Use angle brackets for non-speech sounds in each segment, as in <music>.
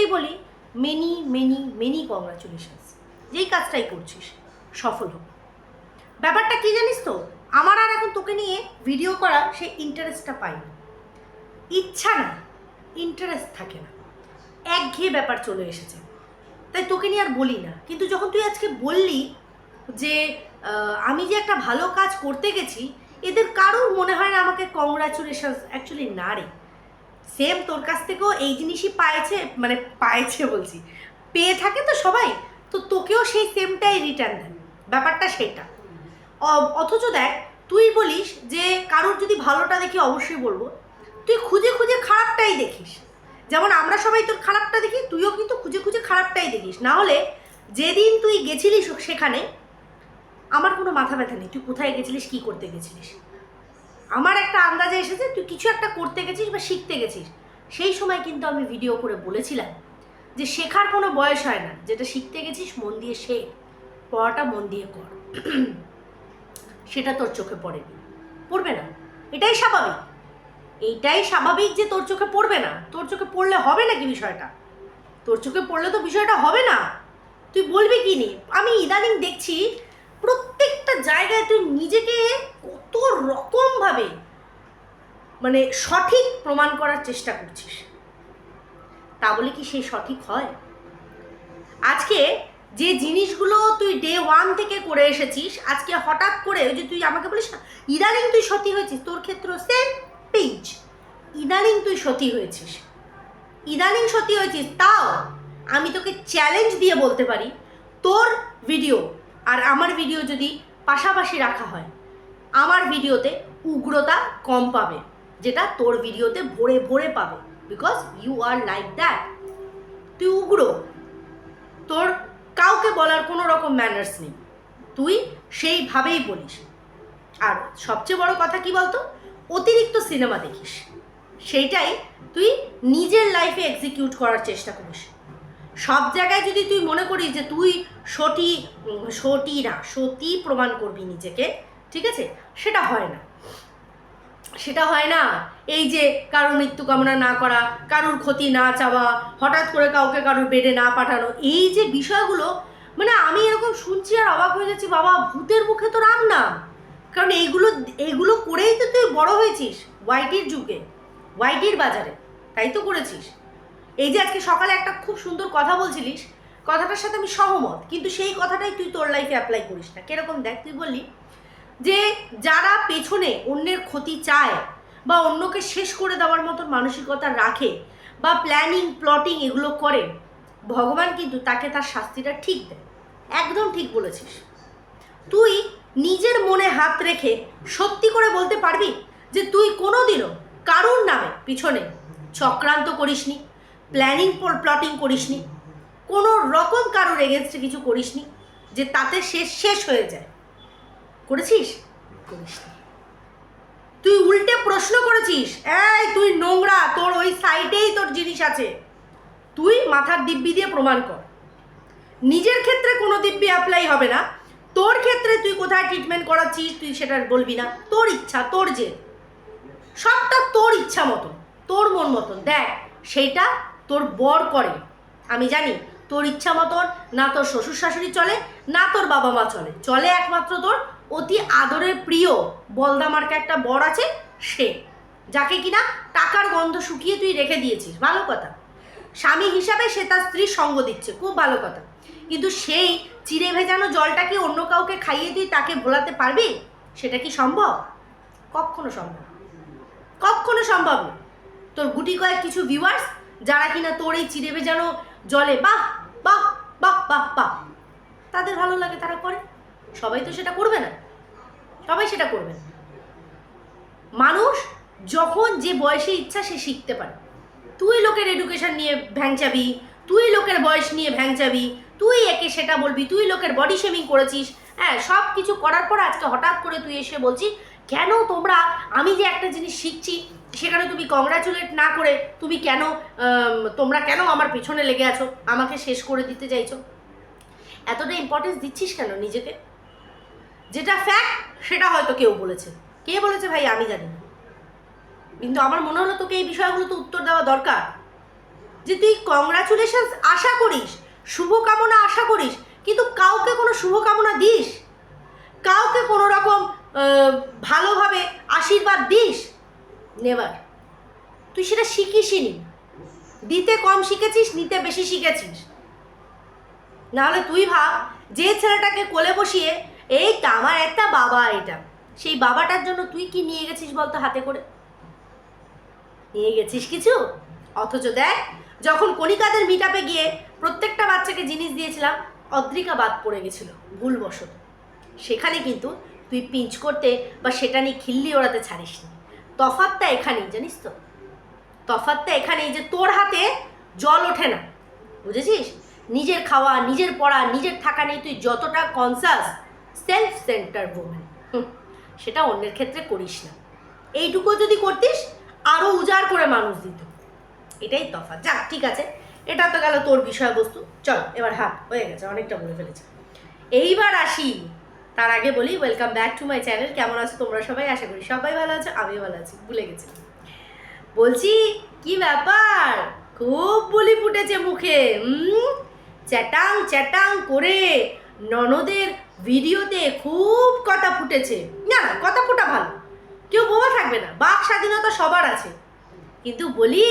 শুরুতেই বলি many many many congratulations যেই কাজটাই করছিস, সফল হোক। ব্যাপারটা কি জানিস তো? আমার আর এখন তোকে নিয়ে ভিডিও করা সেই ইন্টারেস্টটা পাই না ইচ্ছা না ইন্টারেস্ট থাকে না। একঘেয়ে ব্যাপার চলে এসেছে। তাই তোকে নিয়ে আর বলি না। কিন্তু যখন তুই আজকে বললি যে আমি যে একটা ভালো কাজ করতে গেছি, এদের কারোর মনে হয় না আমাকে কংগ্রাচুলেশনস অ্যাকচুয়ালি না রে। সেম তোর কাছ থেকেও এই জিনিসই পাইছে মানে পাইছে বলছি। পেয়ে থাকে তো সবাই, তো তোকেও সেই সেমটাই রিটার্ন দেন ব্যাপারটা সেটা। অথচ দেখ, তুই বলিস যে কারোর যদি ভালোটা দেখি অবশ্যই বলব। তুই খুঁজে খুঁজে খারাপটাই দেখিস। যেমন আমরা সবাই তোর খারাপটা দেখি, তুইও কিন্তু খুঁজে খুঁজে খারাপটাই দেখিস। না হলে যেদিন তুই গেছিলিস সেখানে, আমার কোনো মাথা ব্যথা নেই। তুই কোথায় গেছিলিস, কী করতে গেছিলিস? আমার একটা আন্দাজে এসেছে, তুই কিছু একটা করতে গেছিস বা শিখতে গেছিস। সেই সময় কিন্তু আমি ভিডিও করে বলেছিলাম যে শেখার কোনো বয়স হয় না। যেটা শিখতে গেছিস, মন দিয়ে শেখ, পড়াটা মন দিয়ে কর। সেটা তোর চোখে পড়েনি। পড়বে না। এটাই স্বাভাবিক। এইটাই স্বাভাবিক যে তোর চোখে পড়বে না। তোর চোখে পড়লে হবে নাকি বিষয়টা? তোর চোখে পড়লে তো বিষয়টা হবে না। তুই বলবি কি নি আমি ইদানিং দেখছি প্রত্যেকটা জায়গায় তুই নিজেকে কত রকমভাবে মানে সঠিক প্রমাণ করার চেষ্টা করছিস। তা বলে কি সেই সঠিক হয়? আজকে যে জিনিসগুলো তুই ডে ওয়ান থেকে করে এসেছিস, আজকে হঠাৎ করে ওই যে তুই আমাকে বলিস না, ইদানিং তুই সতী হয়েছিস, তোর ক্ষেত্র সেম পেজ ইদানিং তুই সতী হয়েছিস। ইদানিং সতী হয়েছিস, তাও আমি তোকে চ্যালেঞ্জ দিয়ে বলতে পারি, তোর ভিডিও আর আমার ভিডিও যদি পাশাপাশি রাখা হয়। আমার ভিডিওতে উগ্রতা কম পাবে, যেটা তোর ভিডিওতে ভরে ভরে পাবে because you are like that তুই উগ্র। তোর কাউকে বলার কোনো রকম ম্যানার্স নেই। তুই সেইভাবেই বলিস। আর সবচেয়ে বড় কথা কি বলতো? অতিরিক্ত সিনেমা দেখিস। সেইটাই তুই নিজের লাইফে এক্সিকিউট করার চেষ্টা করিস। সব জায়গায় যদি তুই মনে করিস যে তুই সটি সটি না, সতী প্রমাণ করবি নিজেকে, ঠিক আছে? সেটা হয় না। সেটা হয় না এই যে কারোর মৃত্যু কামনা না করা, কারোর ক্ষতি না চাওয়া, হঠাৎ করে কাউকে কারোর বেডে না পাঠানো, এই যে বিষয়গুলো মানে আমি এরকম শুনছি আর অবাক হয়ে যাচ্ছি, বাবা, ভূতের মুখে তো রাম না কারণ এইগুলো এইগুলো করেই তো তুই বড় হয়েছিস ওয়াইটির যুগে ওয়াইটির বাজারে, তাই তো করেছিস। এই যে আজকে সকালে একটা খুব সুন্দর কথা বলছিলিস, কথাটার সাথে আমি সহমত, কিন্তু সেই কথাটাই তুই তোর লাইফে অ্যাপ্লাই করিস না। কীরকম দেখ, তুই বললি যে যারা পেছনে অন্যের ক্ষতি চায় বা অন্যকে শেষ করে দেওয়ার মতন মানসিকতা রাখে বা প্ল্যানিং প্লটিং এগুলো করে, ভগবান কিন্তু তাকে তার শাস্তিটা ঠিক দেয়। একদম ঠিক বলেছিস। তুই নিজের মনে হাত রেখে সত্যি করে বলতে পারবি যে তুই কোনোদিনও কারুর নামে পিছনে চক্রান্ত করিসনি প্ল্যানিং প্লটিং করিসনি। কোনো রকম কারোর এগেনস্টে কিছু করিসনি যে তাতে শেষ শেষ হয়ে যায়। করেছিস? করিসনি। তুই উল্টে প্রশ্ন করেছিস এই তুই নোংরা তোর ওই সাইডেই তোর জিনিস আছে। তুই মাথার দিব্যি দিয়ে প্রমাণ কর। নিজের ক্ষেত্রে কোনো দিব্যি অ্যাপ্লাই হবে না। তোর ক্ষেত্রে তুই কোথায় ট্রিটমেন্ট করাচ্ছিস তুই সেটা বলবি না। তোর ইচ্ছা তোর যে। সবটা তোর ইচ্ছা মতন তোর মন মতন। দেখ সেইটা তোর বর করে। আমি জানি তোর ইচ্ছা মতন না তোর শ্বশুর শাশুড়ি চলে, না তোর বাবা মা চলে। চলে একমাত্র তোর অতি আদরের প্রিয় বলদা মার্কা একটা বর আছে সে, যাকে কিনা টাকার গন্ধ শুকিয়ে তুই রেখে দিয়েছিস। ভালো কথা। স্বামী হিসাবে সে তার স্ত্রীর সঙ্গ দিচ্ছে, খুব ভালো কথা। কিন্তু সেই চিড়ে ভেজানো জলটাকে অন্য কাউকে খাইয়ে তুই তাকে ভোলাতে পারবি? সেটা কি সম্ভব? কখনো সম্ভব। কখনো সম্ভব তোর গুটি কয়েক কিছু ভিউয়ার্স যারা কিনা তোর এই চিড়ে জলে, বাহ বাহ বাহ বাহ বাহ। তাদের ভালো লাগে, তারা করে। সবাই তো সেটা করবে না। সবাই সেটা করবে না। মানুষ যখন যে বয়সে ইচ্ছা, সে শিখতে পারে। তুই লোকের এডুকেশন নিয়ে ভ্যাংচাবি তুই লোকের বয়স নিয়ে ভ্যাংচাবি তুই একে সেটা বলবি, তুই লোকের বডি শেমিং করেছিস হ্যাঁ সব কিছু করার পর আজকে হঠাৎ করে তুই এসে বলছিস কেন তোমরা, আমি যে একটা জিনিস শিখছি, সেখানে তুমি কংগ্রাচুলেট না করে তুমি কেন তোমরা কেন আমার পিছনে লেগে আছো, আমাকে শেষ করে দিতে চাইছো? এতটা ইম্পর্টেন্স দিচ্ছিস কেন নিজেকে? যেটা ফ্যাক্ট সেটা হয়তো কেউ বলেছে। কে বলেছে ভাই? আমি জানি না। কিন্তু আমার মনে হলো তোকে এই বিষয়গুলো তো উত্তর দেওয়া দরকার। যে তুই কংগ্রাচুলেশন আশা করিস, শুভকামনা আশা করিস, কিন্তু কাউকে কোনো শুভকামনা দিস? কাউকে কোনো রকম ভালোভাবে আশীর্বাদ দিস। নেবার। তুই সেটা শিখিসই নি দিতে কম শিখেছিস, নিতে বেশি শিখেছিস। নাহলে তুই ভাব, যে ছেলেটাকে কোলে বসিয়ে, এই তো আমার একটা বাবা এটা। সেই বাবাটার জন্য তুই কি নিয়ে গেছিস বলতো হাতে করে? নিয়ে গেছিস কিছু? অথচ দেখ, যখন কণিকাদের মিট গিয়ে প্রত্যেকটা বাচ্চাকে জিনিস দিয়েছিলাম, অদ্রিকা বাদ পড়ে গেছিল, ভুলবশত। সেখানে কিন্তু তুই পিঞ্চ করতে বা সেটা নিয়ে খিল্লি ওড়াতে ছাড়িস ছাড়িসনি। তফাতটা এখানেই, জানিস তো? তফাতটা এখানেই যে তোর হাতে জল ওঠে না, বুঝেছিস? নিজের খাওয়া, নিজের পড়া, নিজের থাকা নিয়ে তুই যতটা কনসাস সেলফ সেন্টার ওমেন সেটা অন্যের ক্ষেত্রে করিস না। এইটুকু যদি করতিস আরও উজাড় করে মানুষ দিত। এটাই তফাৎ। যাক ঠিক আছে, এটা তো গেল তোর বিষয়বস্তু। চল, এবার হ্যাঁ হয়ে গেছে, অনেকটা বলে ফেলেছে। এইবার আসি তার আগে বলি welcome back to my channel কেমন আছো তোমরা সবাই? আশা করি সবাই ভালো আছো, আমিও ভালো আছি, ভুলে গেছি। বলছি, কি ব্যাপার? খুব বলি ফুটেছে মুখে চ্যাটাং চ্যাটাং করে ননদের ভিডিওতে খুব কথা ফুটেছে। না না কথা ফোটা ভালো। কেউ বোবা থাকবে না, বাক স্বাধীনতা সবার আছে। কিন্তু বলি,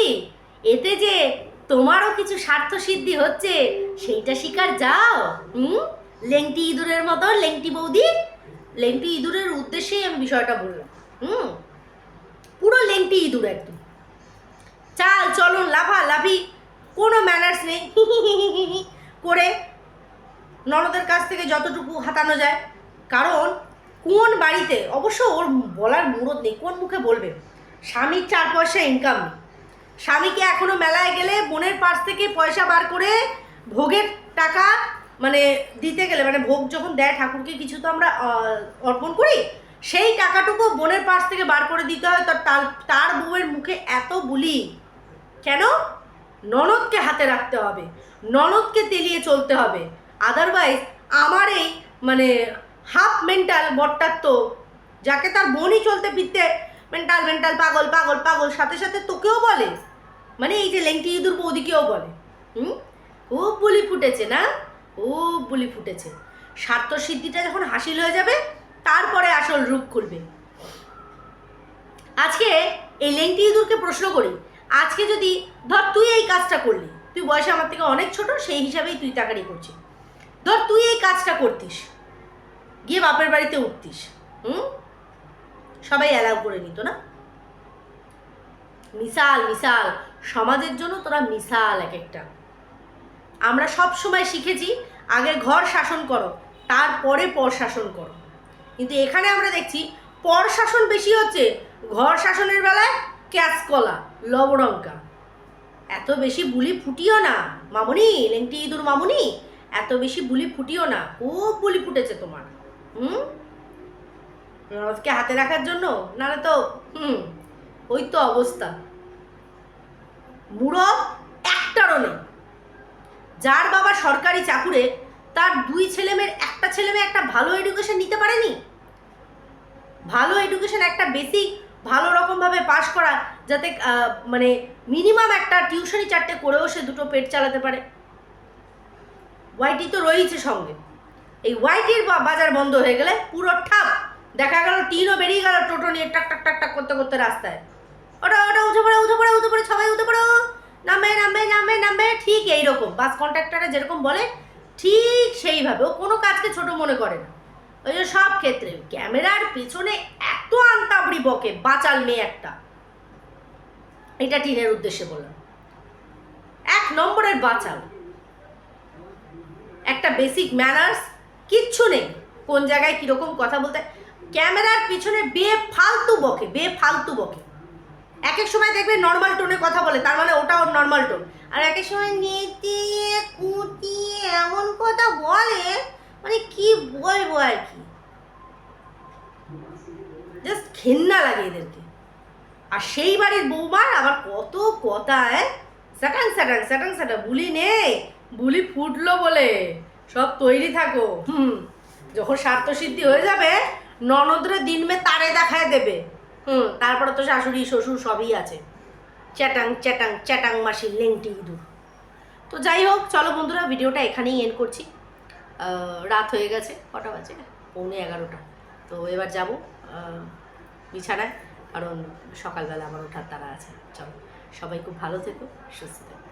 এতে যে তোমারও কিছু স্বার্থ সিদ্ধি হচ্ছে, সেইটা শিকার যাও হুম লেংটি ইঁদুরের মতো, লেংটি বৌদি। লেংটি ইঁদুরের উদ্দেশ্যেই আমি বিষয়টা বললাম। হুম? পুরো লেংটি ইঁদুর একদম। চাল, চলন, লাফা, লাফি, কোনো ম্যানার্স নেই। <laughs> করে ননদের কাছ থেকে যতটুকু হাতানো যায়। কারণ, কোন বাড়িতে, অবশ্য ওর বলার মুরদ নেই, কোন মুখে বলবে? স্বামীর চার পয়সা ইনকাম নেই। স্বামীকে এখনও মেলায় গেলে বোনের পাশ থেকে পয়সা বার করে ভোগের টাকা মানে দিতে গেলে মানে ভোগ যখন দেয় ঠাকুরকে, কিছু তো আমরা অর্পণ করি, সেই টাকাটুকু বোনের পাশ থেকে বার করে দিতে হয়। তার তার বউয়ের মুখে এত বুলি। কেন? ননদকে হাতে রাখতে হবে। ননদকে তেলিয়ে চলতে হবে। আদারওয়াইজ আমার এই মানে হাফ মেন্টাল বটটার তো, যাকে তার বোনই চলতে ফিরতে মেন্টাল মেন্টাল পাগল পাগল পাগল, সাথে সাথে তোকেও বলে। মানে এই যে লেংটি ইঁদুর বৌদিকেও বলে। হুম? খুব বুলি ফুটেছে না? খুব বুলি ফুটেছে। স্বার্থ সিদ্ধিটা যখন হাসিল হয়ে যাবে, তারপরে আসল রূপ খুলবে। আজকে এই লেংটি ইঁদুরকে প্রশ্ন করি, আজকে যদি, ধর তুই এই কাজটা করলি, তুই বয়সে আমার থেকে অনেক ছোট, সেই হিসাবেই তুই চাকরি করছিস। ধর তুই এই কাজটা করতিস, গিয়ে বাপের বাড়িতে উঠতিস, হুম? সবাই অ্যালাউ করে নিত না? মিসাল মিসাল সমাজের জন্য তোরা মিসাল এক একটা। আমরা সব সময় শিখেছি আগে ঘর শাসন করো, তারপরে পর শাসন করো। কিন্তু এখানে আমরা দেখছি, পর শাসন বেশি হচ্ছে, ঘর শাসনের বেলায় ক্যাচকলা লবডঙ্কা এত বেশি বুলি ফুটিও না, মামুনি, লেংটি ইঁদুর মামুনি, এত বেশি বুলি ফুটিও না, খুব বুলি ফুটেছে তোমার। হুম? হাতে রাখার জন্য? নাহলে তো, হুম, ওই তো অবস্থা। মুরব একটারও নেই। যার বাবা সরকারি চাকুরে, তার দুই ছেলেমেয়ের একটা ছেলে মেয়ে একটা ভালো এডুকেশন নিতে পারেনি? ভালো এডুকেশন একটা বেসিক ভালো রকমভাবে পাশ করা, যাতে মানে মিনিমাম একটা টিউশনি চারটে করেও সে দুটো পেট চালাতে পারে। ওয়াইটি তো রয়েছে সঙ্গে। এই ওয়াইটির বাজার বন্ধ হয়ে গেলে পুরো ঠাপ। দেখা গেল টিনও বেরিয়ে গেল, টোটো নিয়ে টাক টাক টাক টাক করতে করতে রাস্তায়। ওটা ওটা উঠে পড়ে উঠে পড়ে উঠে পড়ে, সবাই উঠে পড়ো। নামবে নামবে নামবে নামবে ঠিক এইরকম। বাস কন্ট্রাক্টরে যেরকম বলে, ঠিক সেইভাবে। ও কোনো কাজকে ছোট মনে করে না। ওই যে সব ক্ষেত্রে। ক্যামেরার পেছনে এত আন্তাবড়ি বকে, বাচাল মেয়ে একটা। এটা টিনের উদ্দেশ্যে বললাম। এক নম্বরের বাঁচাল। একটা বেসিক ম্যানার্স কিচ্ছু নেই। কোন জায়গায় কীরকম কথা বলতে ক্যামেরার পিছনে বেফালতু বকে বেফালতু বকে। এক এক সময় দেখবে নর্মাল টোনে কথা বলে, তার মানে ওটা ওর নর্মাল টোন আর এক এক সময় নেতিয়ে কুটিয়ে এমন কথা বলে মানে কি বলব আর কি? জাস্ট ঘেন্না লাগে এদেরকে। আর সেই বাড়ির বৌমার আবার কত কথায় স্যাটাং স্যাটাং স্যাটাং স্যাটাং। বুলি নেই, বুলি ফুটলো বলে। সব তৈরি থাকো। হুম, যখন স্বার্থসিদ্ধি হয়ে যাবে, ননদরে দিন মে তারে দেখায় দেবে। হুম। তারপরে তো শাশুড়ি, শ্বশুর সবই আছে। চ্যাটাং চ্যাটাং চ্যাটাং মাসি, লেংটি ইঁদুর। তো যাই হোক, চলো বন্ধুরা, ভিডিওটা এখানেই এন্ড করছি। রাত হয়ে গেছে, কটা বাজে? পৌনে এগারোটা। তো এবার যাব বিছানায়, কারণ সকালবেলা আমার ওঠার তারা আছে। চলো, সবাই খুব ভালো থেকো, সুস্থ থেকো।